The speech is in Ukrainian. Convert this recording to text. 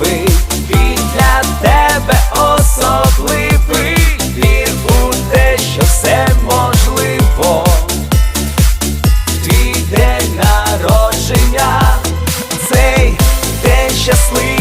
щасливий, тебе особливий, вір у що все можливо. Твій день народження, цей день.